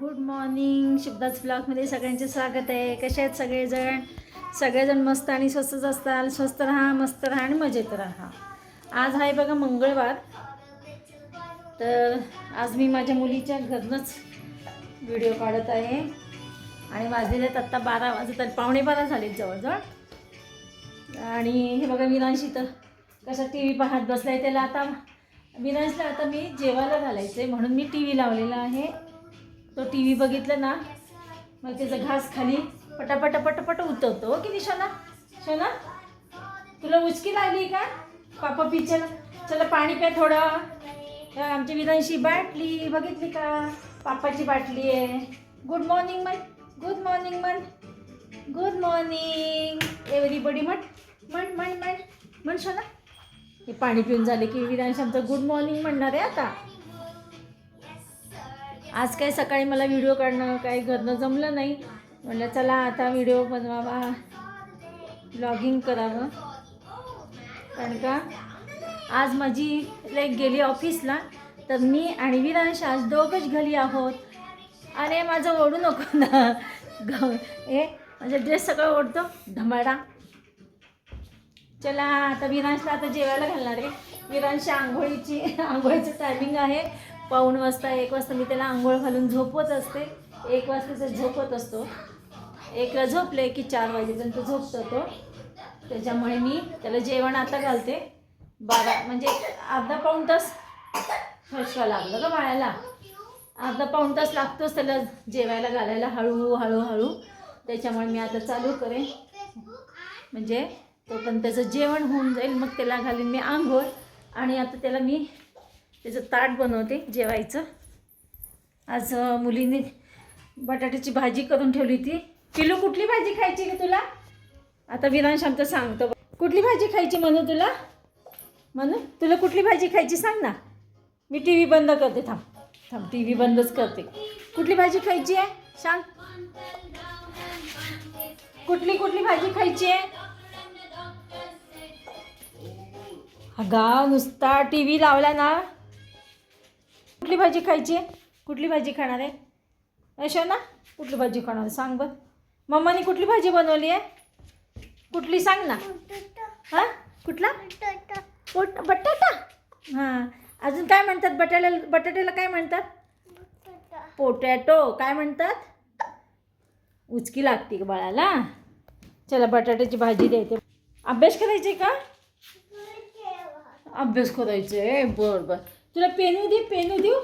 Good morning शुभदास ब्लॉगमध्ये सगळ्यांचे स्वागत आहे. कसे आहेत सगळेजण? सगळेजण मस्त आणि स्वस्तच असताल. स्वस्त राहा मस्त राहा आणि मजेत राहा. आज आहे बघा मंगळवार. तर आज मी माझ्या मुलीच्या घरनंच व्हिडिओ काढत आहे. आणि वाजलेले आहेत आत्ता बारा वाजत आहेत. पावणे बारा झालेत जवळजवळ. आणि हे बघा विरांशी तर कशा टी व्ही पाहत बसलाय. त्याला आता विरांशला आता मी जेवायला घालायचं आहे म्हणून मी टी व्ही लावलेला आहे. तो टी व्ही बघितलं ना मग त्याचा घास खाली पटापट पटापट उतरतो. हो की निशाना शोना तुला उचकी लागली का? पापा पिचर चला पाणी प्या थोडं. आमची विरांशी बाटली बघितली का? पापाची बाटली आहे. गुड मॉर्निंग मन गुड मॉर्निंग मन गुड मॉर्निंग एव्हरीबडी म्हण म्हण म्हण म्हण म्हण शोना हे पाणी पिऊन झाले की विधानशी आमचं गुड मॉर्निंग म्हणणार आहे आता. आज काय सकाळी मला व्हिडिओ काढणं काही घरनं जमलं नाही. म्हणलं चला आता व्हिडिओ बनवावा. ब्लॉगिंग करावं. कारण का आज माझी लाईक गेली ऑफिसला तर मी आणि विरांश आज दोघंच घरी आहोत. अरे माझं ओढू नको ना. ग हे माझा ड्रेस सगळं ओढतो. धमाडा. चला आता विरांशला आता जेवायला घालणार आहे. विरांशच्या आंघोळीची आंघोळीचं टायमिंग आहे. पाऊण वाजता एक वाजता मी त्याला आंघोळ घालून झोपवत असते. एक वाजता झोपत असतो. एकला झोपले की चार वाजेपर्यंत झोपतो तो. त्याच्यामुळे मी त्याला जेवण आता घालते. बारा म्हणजे अर्धा पाऊण तास फसवा लागलं का बाळाला. अर्धा पाऊण तास लागतोच त्याला जेवायला घालायला हळूहळू हळूहळू. त्याच्यामुळे मी आता चालू करेन. म्हणजे तो पण त्याचं जेवण होऊन जाईल. मग त्याला घालीन मी आंघोळ. आणि आता त्याला मी त्याचं ताट बनवते जेवायचं. आज मुलीने बटाट्याची भाजी करून ठेवली होती. किलो कुठली भाजी खायची की तुला? आता विरांश आमचं सांगतो कुठली भाजी खायची म्हणू तुला? म्हणू? तुला कुठली भाजी खायची सांग ना. मी टी व्ही बंद करते थांब. थांब टी व्ही बंदच करते. कुठली भाजी खायची आहे? सांग. कुठली कुठली भाजी खायची आहे? अगा नुसता टी व्ही लावला ना. कुठली भाजी खायची आहे? कुठली भाजी खाणार आहे? अशा ना कुठली भाजी खाणार सांग बघ मम्माने कुठली भाजी बनवली आहे? कुठली सांग ना. हां? कुठला? पोट बटाटा? हां. अजून काय म्हणतात? बटाट्याला बटाट्याला काय म्हणतात? पोटॅटो. काय म्हणतात? उचकी लागते का बाळाला. चला बटाट्याची भाजी द्यायचे. अभ्यास करायचे का? अभ्यास करायचे बरं बरं. तुला पेनू दे पेनू देऊ.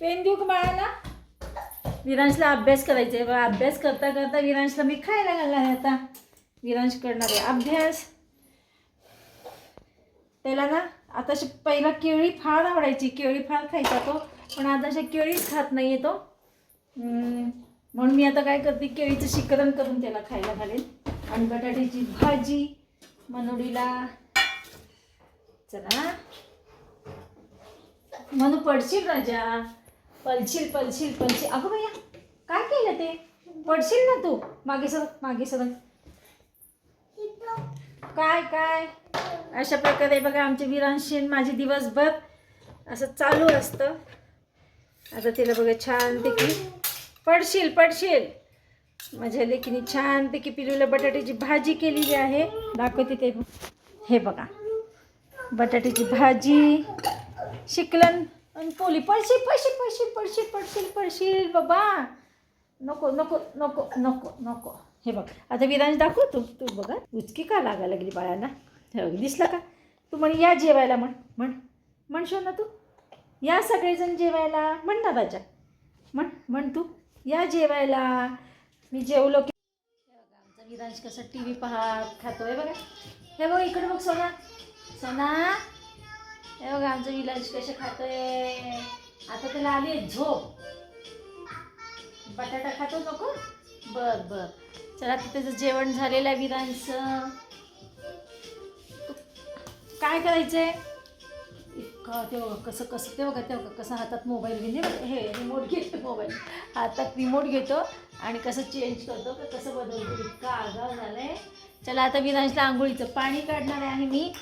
पेन देऊ का बाळाला? विरांशला अभ्यास करायचा आहे अभ्यास करता करता विरांशला मी खायला घालणार आहे आता. विरांश करणार आहे. अभ्यास. त्याला ना आता पहिला केळी फार आवडायची. केळी फार खायचा तो. पण आता अशा केळीच खात नाही आहे तो म्हणून मी आता काय करते केळीचं शिकरण करून त्याला खायला घालेन. आणि बटाट्याची भाजी मनोडीला चला. म्हणून पडशील राजा. पलशील पलशील पलशील. अगं भैया काय केलं ते? पडशील ना तू? मागे सर मागे सर. काय काय? अशा प्रकारे बघा आमचे विरांशी माझे दिवसभर असं चालू असतं. आता तिला बघा छानपैकी पडशील पडशील. माझ्या लेकीने छानपैकी पिलूला बटाट्याची भाजी केलेली आहे. दाखवते ते. हे बघा. बटाट्याची भाजी. शिकलन. आणि पोली पडशील पळशी पळशील पडशील पडशील पडशील बाबा. नको नको नको नको नको. हे बघ आता विरांश दाखव तू तू बघा उचकी का लागा लागली बाळांना? दिसलं का? तू म्हण या जेवायला म्हण म्हण. म्हणशो ना तू. या सगळेजण जेवायला म्हण ना राजा. म्हण म्हण तू. या जेवायला. मी जेवलो की आमचा विरांश कसं टी व्ही पाहत खातोय बघा. हे बघ इकडे बघ सोना. सोना. हे बघा आमचं विलास कसे खातोय? आता त्याला आली आहे झोप. बटाटा खातो नको बर बर. चला त्याचं जेवण झालेलं आहे विरांचं काय करायचंय? इतकं ते बघा कसं कसं ते बघा ते बघा कसं हातात मोबाईल घेणे हे रिमोट घेतो मोबाईल हातात रिमोट घेतो आणि कसं चेंज करतो का कसं बदलतो. इतका आगाव झालाय. चला आता विरांशला आंघोळीचं पाणी काढणार आहे मी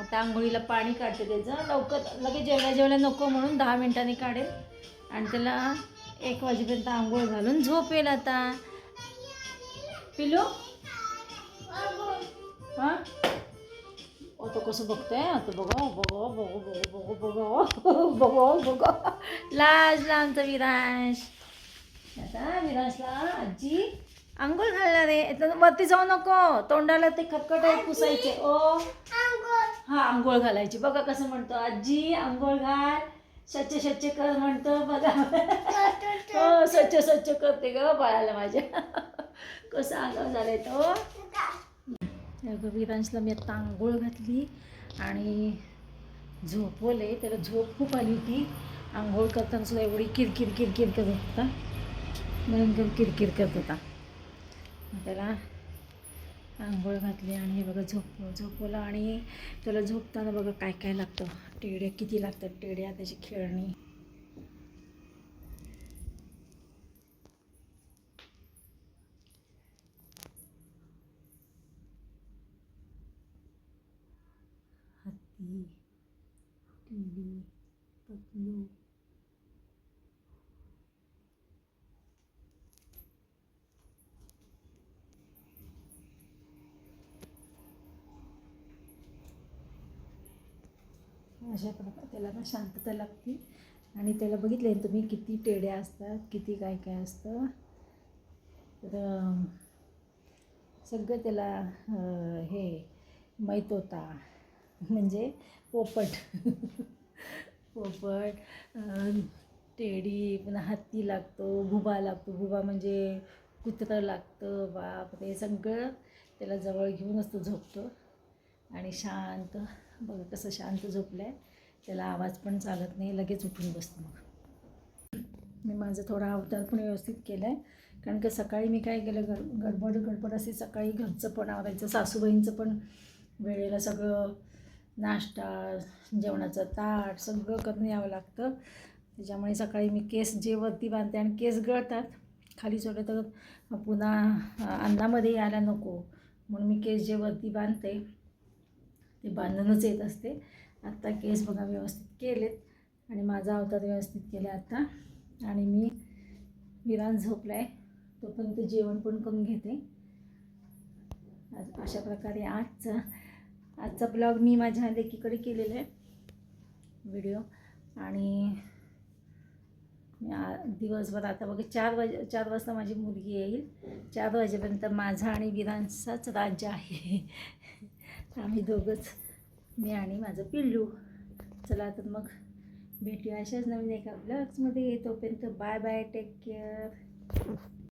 आता आंघोळीला पाणी काढते त्याचं. लवकर लगेच जेवल्या जेवल्या नको म्हणून दहा मिनटांनी काढेल. आणि त्याला एक वाजेपर्यंत आंघोळ घालून झोपेल आता. पिलो हां? तो कसं बघतोय? आता बघा बघा बघो बघो बघो बघो बघ. लाज लाजला आमचा विराश. आता विराशला आजी आंघोळ घालणार आहे. वरती जाऊ नको. तोंडाला ते खटखट आहे पुसायचे. ओ. हा आंघोळ घालायची. बघा कसं म्हणतो आजी आंघोळ घाल. स्वच्छ स्वच्छ कर म्हणतो बघा. हो स्वच्छ स्वच्छ करते ग बाळाला माझ्या. कसं आगाव झालाय तो. अगं मी आता आंघोळ घातली आणि झोपवले त्याला झोप खूप आली होती. आंघोळ करताना सुद्धा एवढी किरकिर किरकिर करत होता. भयंकर किरकिर करत होता. त्याला आंघोळ घातली आणि हे बघा झोप झोपवलं आणि त्याला झोपताना बघा काय काय लागतं. टेड्या किती लागतात टेड्या त्याची खेळणी. हत्ती टेडी पतलू. अशा प्रकारे त्याला ना शांतता लागते. आणि त्याला बघितले तुम्ही किती टेड्या असतात किती काय काय असतं. तर सगळं त्याला हे मैतोता म्हणजे पोपट. पोपट टेडी पुन्हा हत्ती लागतो भुबा लागतो. भुबा म्हणजे कुत्रं लागतं बाप ते सगळं त्याला जवळ घेऊनच तो झोपतो. आणि शांत बघा कसं शांत झोपलं आहे त्याला आवाज पण चालत नाही लगेच उठून बसतो मग. मी माझं थोडा अवतार पण व्यवस्थित केला आहे कारण की सकाळी मी काय केलं गड गडबड गडबड असे सकाळी घरचं पण आवरायचं सासूबाईंचं पण वेळेला सगळं नाश्ता जेवणाचं ताट सगळं करून यावं लागतं. त्याच्यामुळे सकाळी मी केस जे वरती बांधते आणि केस गळतात खाली सोडलं तर पुन्हा अन्नामध्ये यायला नको. म्हणून मी केस जे वरती बांधते ते बांधूनच येत असते. आत्ता केस बघा व्यवस्थित केलेत आणि माझा अवतार व्यवस्थित केला आत्ता आणि मी विरान झोपला आहे तोपर्यंत जेवण पण करून घेते. आज- अशा प्रकारे आजचा आजचा ब्लॉग मी माझ्या लेकीकडे केलेला आहे. व्हिडिओ. आणि मी दिवसभर आता बघा चार वाजे चार वाजता माझी मुलगी येईल. चार वाजेपर्यंत माझा आणि विरांचाच राज्य आहे. आम्ही दोघंच मी आणि माझं पिल्लू. चला तर मग भेटूया अशाच नवीन एका ब्लॉग्समध्ये तोपर्यंत बाय बाय टेक केअर